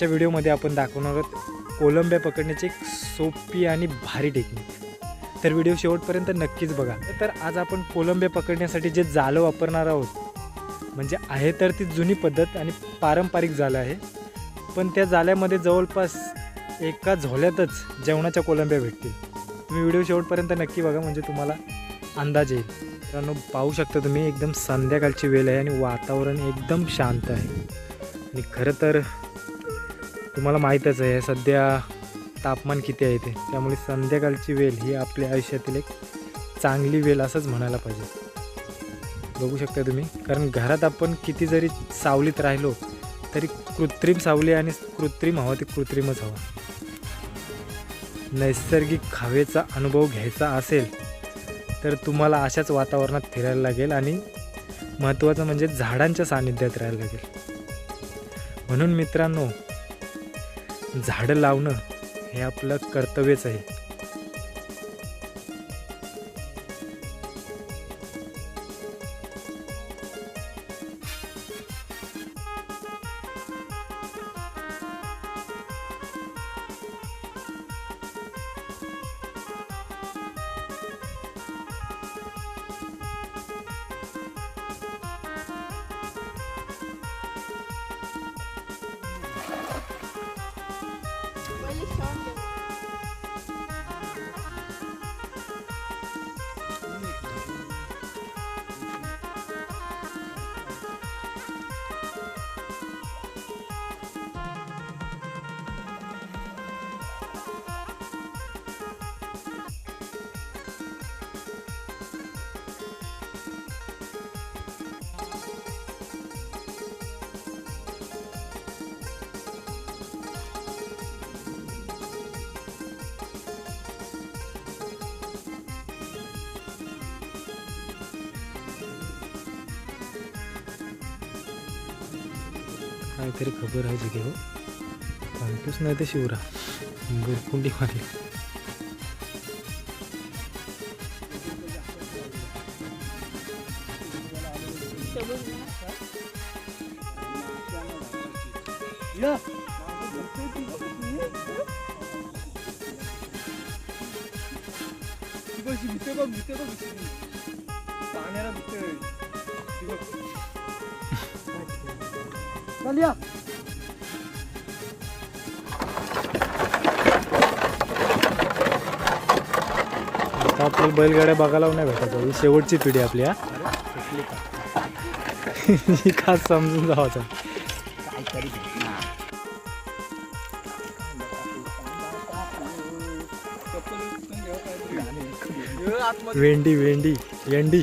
आजच्या व्हिडिओमध्ये आपण दाखवणार आहोत कोलंब्या पकडण्याची एक सोपी आणि भारी टेक्निक तर व्हिडिओ शेवटपर्यंत नक्कीच बघा. तर आज आपण कोलंब्या पकडण्यासाठी जे जाळं वापरणार आहोत म्हणजे आहे तर ती जुनी पद्धत आणि पारंपरिक जाळं आहे. पण त्या जाळ्यामध्ये जवळपास एका झोल्यातच जेवणाच्या कोलंब्या भेटतील. तुम्ही व्हिडिओ शेवटपर्यंत नक्की बघा म्हणजे तुम्हाला अंदाज येईल. मित्रांनो पाहू शकता तुम्ही एकदम संध्याकाळची वेळ आहे आणि वातावरण एकदम शांत आहे. आणि खरं तर तुम्हाला माहीतच आहे सध्या तापमान किती आहे ते त्यामुळे संध्याकाळची वेल ही आपल्या आयुष्यातील एक चांगली वेल असंच म्हणायला पाहिजे. बघू शकता तुम्ही कारण घरात आपण किती जरी सावलीत राहिलो तरी कृत्रिम सावली आणि कृत्रिम हवा ती कृत्रिमच हवा. नैसर्गिक हवेचा अनुभव घ्यायचा असेल तर तुम्हाला अशाच वातावरणात फिरायला लागेल आणि महत्त्वाचं म्हणजे झाडांच्या सानिध्यात राहायला लागेल. म्हणून मित्रांनो झाडं लावणं हे आपलं कर्तव्यच आहे. 相手でかぶらじけど、あの、プスナイテシウラ、もう、コンビまで。 야! 이것이 밑에 봐 밑에 봐 밑에 봐 안에랑 밑에 이거 बुरकुंडी मारली आता आपल्याला बैलगाड्या बघायला नाही भेटत ही शेवटची पिढी आपली हा. ही खास समजून जावाचा वेंडी वेंडी वेंडी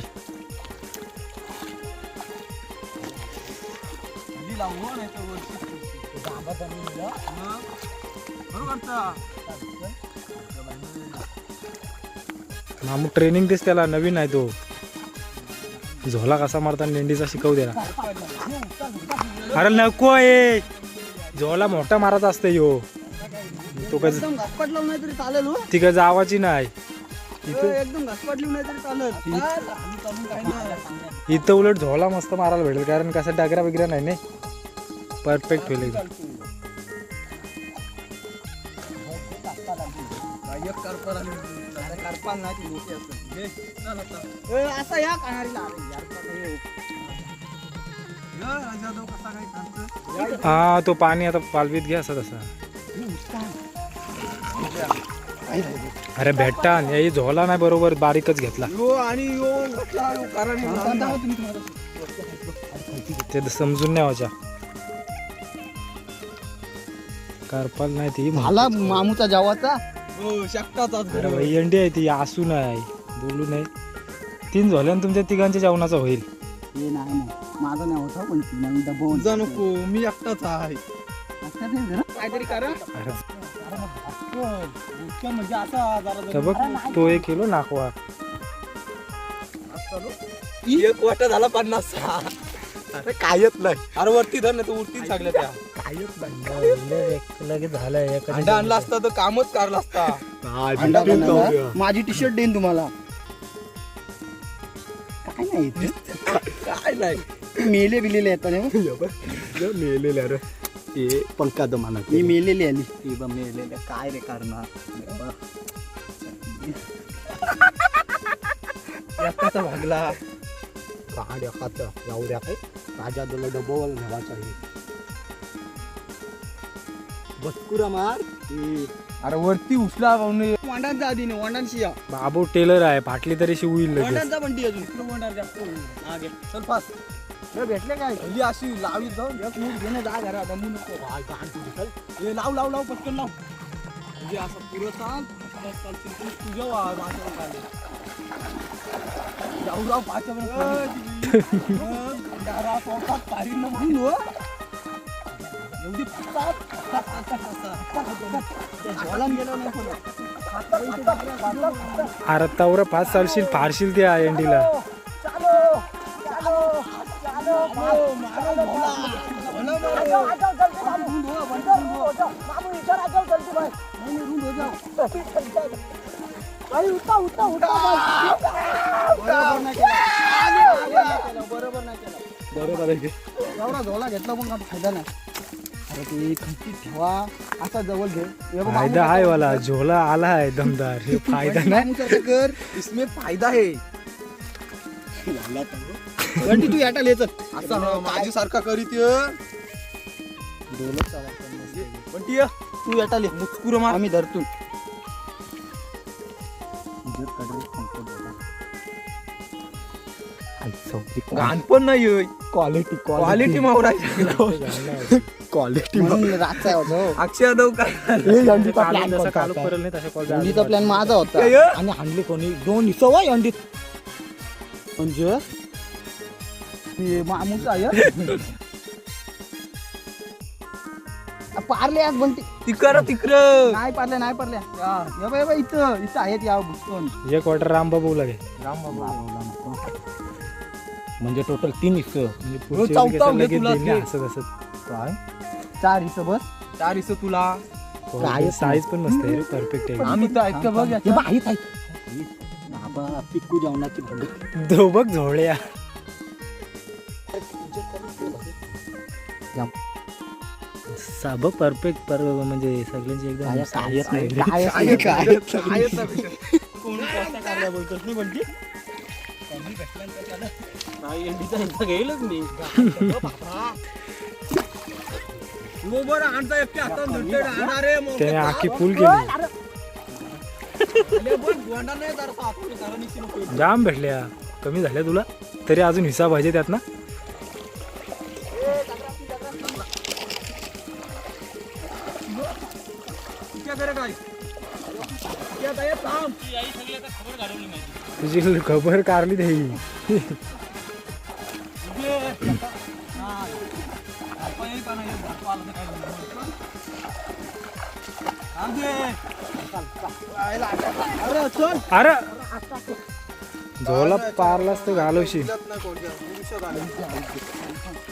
मामू ट्रेनिंग दिस त्याला नवीन आहे तो. झोला कसा मारता लेंडीचा शिकवू द्याला अरे नको आहे. झोला मोठा मारायचा असतं यो. तो काय हो. ती काय जावाची नाही. इथं उलट झोला मस्त मारायला भेटेल कारण कसं डागरा वगैरे नाही नाही? परफेक्ट होईल एकदम नाही असा या कानारीला यार, हे. हा तो पाणी आता पालवीत घ्या असं तसा. अरे भेटता हे झोला नाही बरोबर बारीकच घेतला. यो आणि यो ते तर समजून नाही व्हायच्या. कारपाल नाही ती. मला मामूचा जावाचा? हो अरे भाई अंडी आहे ती असू नाही बोलू नाही. तीन झोल्यान तुमच्या तिघांच्या जेवणाचा होईल. हे नाही नाही. माझा नाही होता पण ती नाही दबवून जा नको मी एकटाच आहे. काहीतरी करा. अरे म्हणजे असा जरा तर बघ तो एक किलो नाकवा. एक वाटा झाला पन्नास अरे कायच नाही. अरे वरती धर नाही तर उरती सगळ्या त्या. लगेच झालंय अंडा आणला असता तर कामच करला असता. माझी टी शर्ट देईन तुम्हाला. काय नाही काय नाही. मेले बिलेले येतात मेलेल्या रे हे पंका दमाना मी मेलेली आली. ती बा मेलेल्या काय रे करणार? भागला. काड्या खात जाऊ द्या काय राजा दला डबल नेवाचा आहे. बसकुरा मार. अरे वरती उचला पाहुणे वंडांचा आधी नाही वंडांशी या बाबू टेलर आहे फाटली तरी शिवईल वंडांचा बंडी अजून. इकडं वंडार जास्त हा घे चल पास. भेटले काय? हल्ली अशी लावी जाऊन एक मूठ घेणं जा घरा दमू नको. हे लाव लाव लाव पटकन लाव. म्हणजे असं पुरं चाल. तुझ्या. जाऊ जाऊ पाच्या अरे तवर पाच चालशील फारशील त्या एंडीला बरोबर नाही केलं. बरोबर आहे. एवढा झोला घेतला पण काय फायदा नाही. अरे ते खंतीत ठेवा. असा जवळ घे. हे बघ, फायदा आहे. वाला. झोला आला आहे दमदार. हे फायदा नाही. मामू कर. इसमें फायदा आहे. बंटी तू याटा लेचत असा माझी सारखा करीत पण ती तू याटा ले. मुचकुर मार. आम्ही धरतून घाण पण नाही क्वालिटी क्वालिटी मावरायची क्वालिटी रातचा होतो अक्षय यादव प्लॅन माझा होता? आणि हाणले कोणी? दोन सवय अंडीत म्हणजे? मामूचा आहे आ, पारले आज बंटी तिकर तिकर नाही पारल्या नाही पारल्या. या, या बाई, या बाई, इथं इथं आहेत या एक क्वार्टर रामबाबू. लागे म्हणजे टोटल तीन हिस्से म्हणजे पुढची लगेच तुला ना. असं काय? चार हिस्से बस चार इस तुला. काय? साईज पण मस्त आहे परफेक्ट आहे. आम्ही तर ऐकतो बघ हे याच्यात. बघ, आहेत, आहेत. बाबा पिक्कू जेवणाची भांडी. दो बघ झोळ्या साब परफेक्ट पर म्हणजे सगळ्यांची एकदम काय- काय- काय-? कोण बोलतोस नाही घेईलच मी. आणता एकटे. त्याने आखी फुल केली. जाम भेटल्या. कमी झाल्या तुला? तरी अजून हिसाब पाहिजे त्यात ना? क्या करे काय क्या काय थांब. तुझी खबर कारली त्याही अरे! चल अरे झोला पारलाच तर घालवशील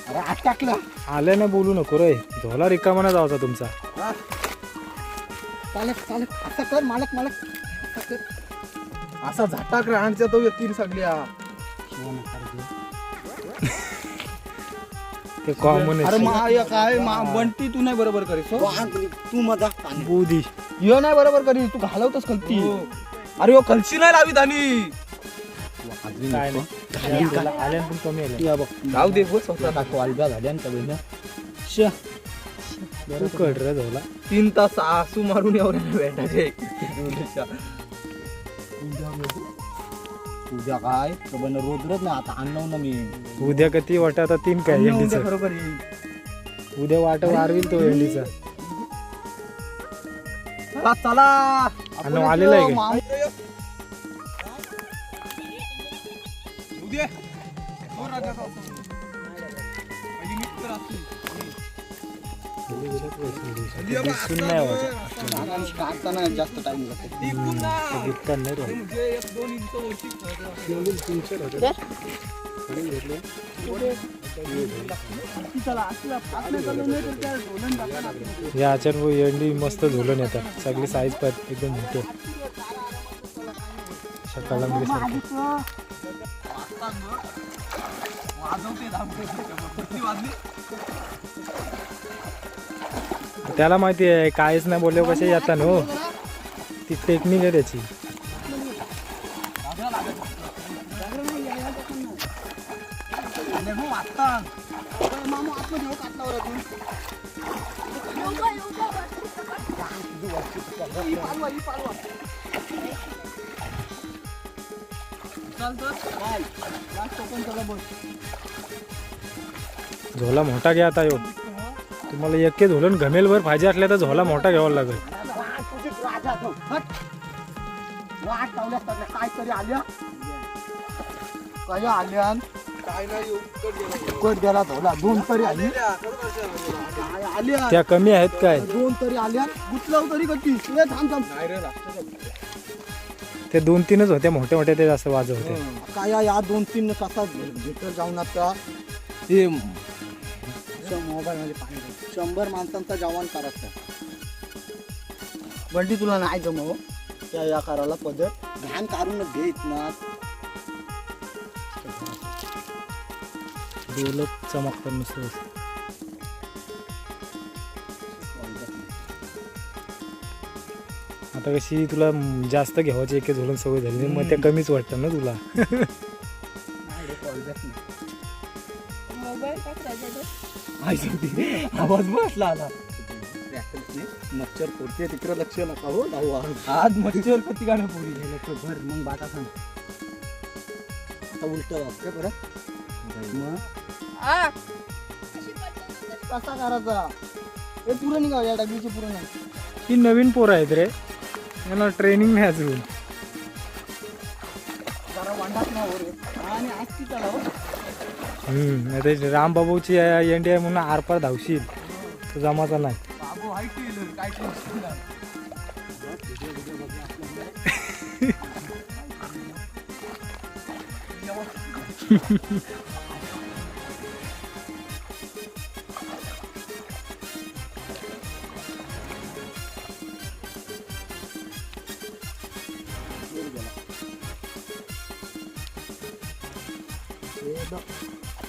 अरे आत टाकलं. आल्यानं बोलू नको रे. झोला रिकामाना जावचा तुमचा. चालक चालक. आता कर मालक मालक. कर. असा झाटाक राहणच्या तो व्यक्ती सगळ्या. ते कॉमन अरे मा या काय मा बंटी तू नाही बरोबर करीस हो? तू माझा बुधी. ह्यो नाही बरोबर करीस तू घालवतोस कलती. अरे हो कलशी नाही लावी धानी. काय नाही. त्याला आल्यानं पण कमी आलं या बघ. जाऊ दे स्वतः. टाकू झाल्या ना. रे तीन तास आसू मारून एवढ्या भेटायचे. उद्या काय? बन रोज रोज ना आता आणलं ना मी उद्या किती वाटा आता तीन काय उद्या एंडीचं? बरोबर येईल उद्या वाट वारविल तो एंडीचा. चला चला. आलेला आहे का? माम- उद्या. हो राजा सासू. पहिली मीठ तर असू. दिसून नाही जास्त टाइम लागतो नाही या आचार एंडी मस्त झोलून येतात. सगळी साईज पण एकदम मोठे. सारखी वाजवते वाजली त्याला माहिती आहे काहीच नाही बोलले कसे येतात हो? ती टेक्निक आहे त्याची. झोला मोठा घ्या आता यो. तुम्हाला एके झोलन घमेलभर पाहिजे असल्या तर झोला मोठा घ्यावा लागेल. काय तरी आल्या काय आल्या कट गेला दोन तरी आली आल्या त्या कमी आहेत काय? दोन तरी आल्या गुतलाव तरी कधी थांब थांब ते दोन तीनच होते मोठे मोठे ते जास्त वाजव होते काय या- या दोन तीन कसा भेटर जाऊन आता मोबाईल मध्ये पाणी घाल. शंभर माणसांचा जवान करायचा बंटी तुला नाही जमव. त्या या करायला पद्धत घाण काढून घेत ना. डोलत चमकतात नुसतं आता कशी तुला जास्त घ्यावाची एके झोलून सवय झाली मग ते कमीच वाटतं ना तुला. आवाज बसला आला. मच्छर फोडते तिकडे लक्ष नका हो जाऊ आज मच्छर किती गाणं पोरी भर मग बाटा सांग. आता उलट वागते परत मग कसा करायचा? हे पुरं या डबीचे पुरं नाही ही नवीन पोरं आहेत रे. यांना ट्रेनिंग नाही अजून. जरा वांडाच ना हो रे. आणि आज ती हो आता रामबाबूची एंडी आहे म्हणून आरपार धावशील. तो जमाचा नाही.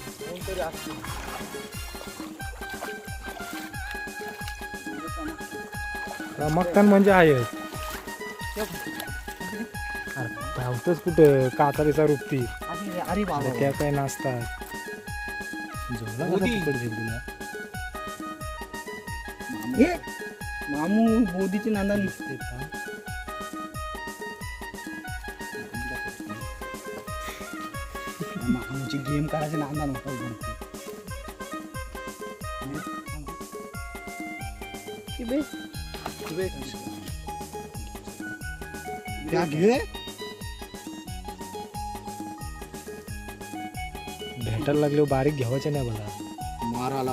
कोणतरी असतं. रमकतान म्हणजे आहे. धावतच कुठं? कातारीचा रुपती अरे बाबा. त्या काय नाचतात. मामू मोदीचे नांदा ते का? मामूची गेम करायचे नांदा नव्हता घे भेटायला लागले बारीक घ्यावाचे नाही मला माराला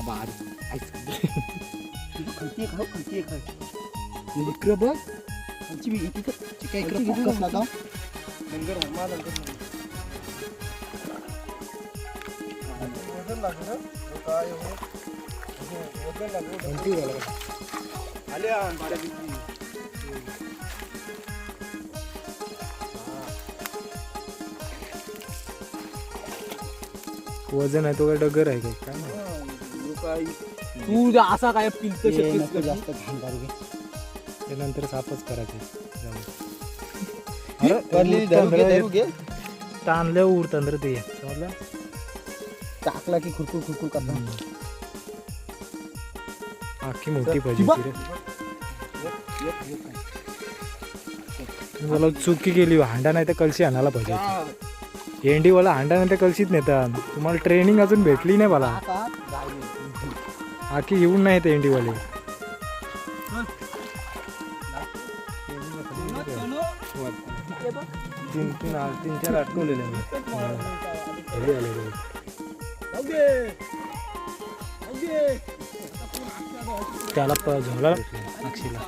खाय इकडं बघ खालची बी घेते का? इकडं लागलं काय हो? वजन लागलं. आहे तो काय डगर आहे काय? काय. तू असा काय पिलत जास्त घाण करू घे. ते नंतर साफच करायचे. जाऊ. अरे, रे ते. समजलं? टाकला की खुरकुर खुरकुर करता. आखी मोठी पाहिजे रे. मला चुकी केली हांडा नाही तर कलशी आणायला पाहिजे. एंडीवाला हांडा नाही तर कलशीत नेतात. तुम्हाला ट्रेनिंग अजून भेटली नाही मला. आखी येऊन नाही ते एंडीवाले तीन तीन तीन चार अटकवलेले मी. आले रे. त्याला प- झोला अक्षीला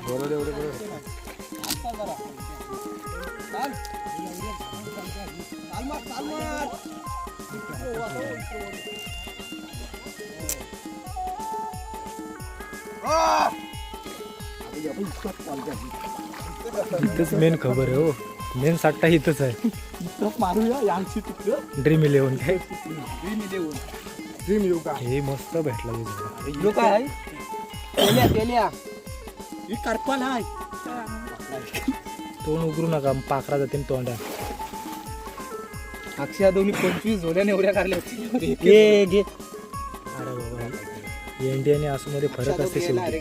मेन खबर आहे हो. मेन सट्टा इथंच आहे. इथं मारूया यांची तिकडं. ड्रीम इलेव्हन काय ड्रीम येऊ का? हे मस्त भेटला हे झोला. यो काय तेल्या तेल्या. ही करपाल तोंड उघडू नका पाखरा जातील तोंडा अक्षय दोन्ही पंचवीस झोड्याने एवढ्या काढल्या ये घे. अरे बाबा आसूमध्ये फरक असते शेवटी.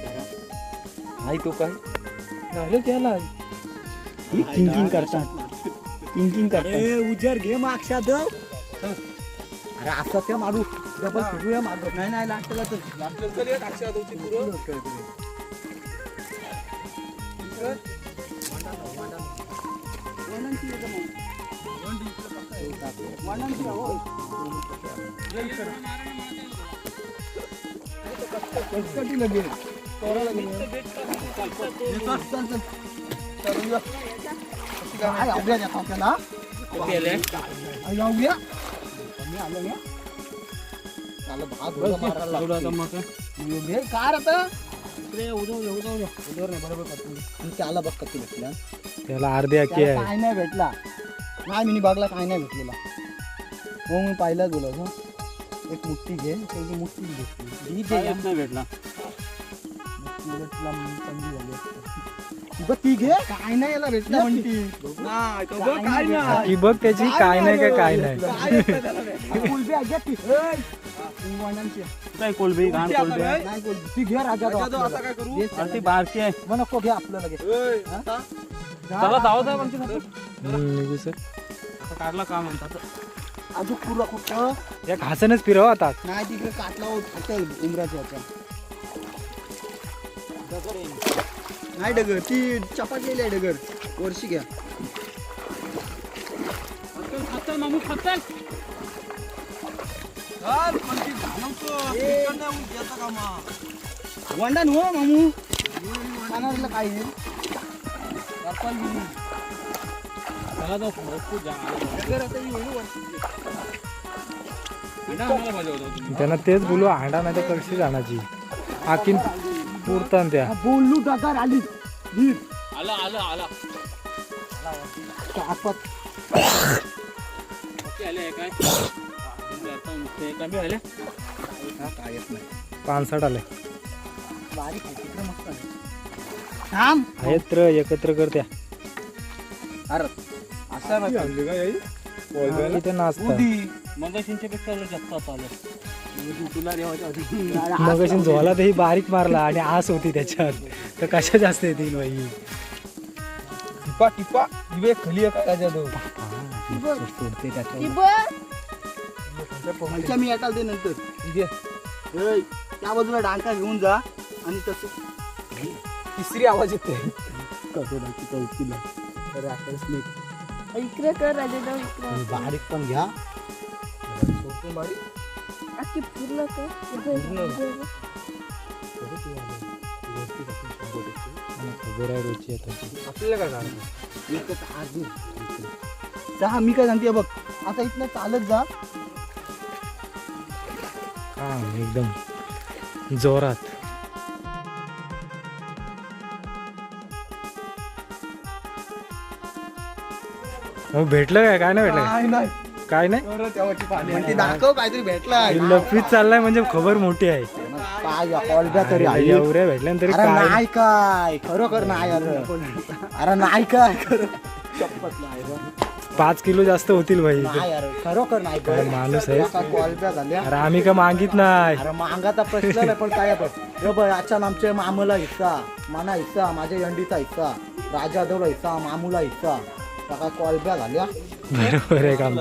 हाय तो काय? झालं त्याला किंकिंग करतात. किंकिंग करतात. उजर घे मग अक्षा दव अरे असं त्या मारू डबल फिरूया मागं. नाही नाही लागतेला तर. काय आपल्याला जाऊया कमी आलं ना त्याला भात उडं मारायला लागते. मग हे कार आता इकडे उडव उडव उडव उडवर नाही बरोबर करतो आणि त्याला बघ भेटला त्याला अर्धी अक्की त्याला आहे काय नाही भेटला नाही मिनी बागला काय नाही भेटलेला हो मी पाहिलाच बोलायचो एक मुठ्ठी घे त्याची मुठ्ठी घेतली नाही भेटला ती घे काय नाही याला भेटला म्हणती. काय नाही. की बघ त्याची काय नाही काय काय नाही कुलबी आहे, ती. काय कोलबी घाण कोलबी आहे. नाही कुलबी. ती घे राजा तो अरे ती. बारकी आहे. मग नको घे आपल्याला घे. हा? चला जाऊ म्हणते ना. हम्म, निघू सर. आता काढला का म्हणतात? अजून पुरा कुठं? या घासनच फिरव आता. नाही तिकडे काटला होता उमराच्या ह्याचा नाही डगर ती चपाती आहे डगर. वर्षी घ्या. मामू खतल वंडा नो मामू. काय डगर आता ही होईल वर्षी. त्यांना तेच बोलू हांडा नाही तर कशी जाण्याची आखीन पुरतात त्या हा, बोलू डगर आली. वीर. आला आला आला. ओके आले काय? नुसते कमी आले काय येत नाही. पानसाठ आले बारीक आहे, तिकडे मस्त आहे. थांब. आहेत एकत्र करत्या. अरे असा नाचतात उदी. मग पेक्षा जास्त आधी. मग अशी झोला ही बारीक मारला आणि आस होती त्याच्यात. तर कशा जास्त येतील बाई? टिपा टिपा दिवे खाली आहे का त्याच्या सोडते त्याच्या मी एकाला दे नंतर. ए, त्या बाजूला डांका घेऊन जा आणि तसं. तिसरी आवाज येते. कटोडाची चौकीला तर आता snake. इकडे कर राजा जाऊ इकडे. बारीक पण घ्या. बारीक अख्खी आपल्याला काय एकच. जा मी काय सांगते बघ. आता इथनं चालत जा. हा एकदम. जोरात. हो भेटलं काय? काय नाही भेटलं? काय नाही. काय नाही? ते दाखव काहीतरी भेटला लपवीत चाललाय म्हणजे खबर मोठी आहे. काय कॉलब्या तरी आहे एवढ्या भेटल्या तरी अरे काय? नाही काय. खरोखर नाही अरे. अरे नाही काय. खरं शपथ नाही बरं. पाच किलो जास्त होतील भाई नाही अरे खरोखर नाही काय माणूस आहे. झाल्या अरे आम्ही का मागित नाही? अरे मागाचा प्रश्न नाही पण काय आपण हे बघ अचानक आमच्या मामूला हिस्सा माना हिस्सा माझ्या अंडीचा हिस्सा राजा दौला हिस्सा मामूला हिस्सा. काय कॉलब्या झाल्या बरोबर आहे काम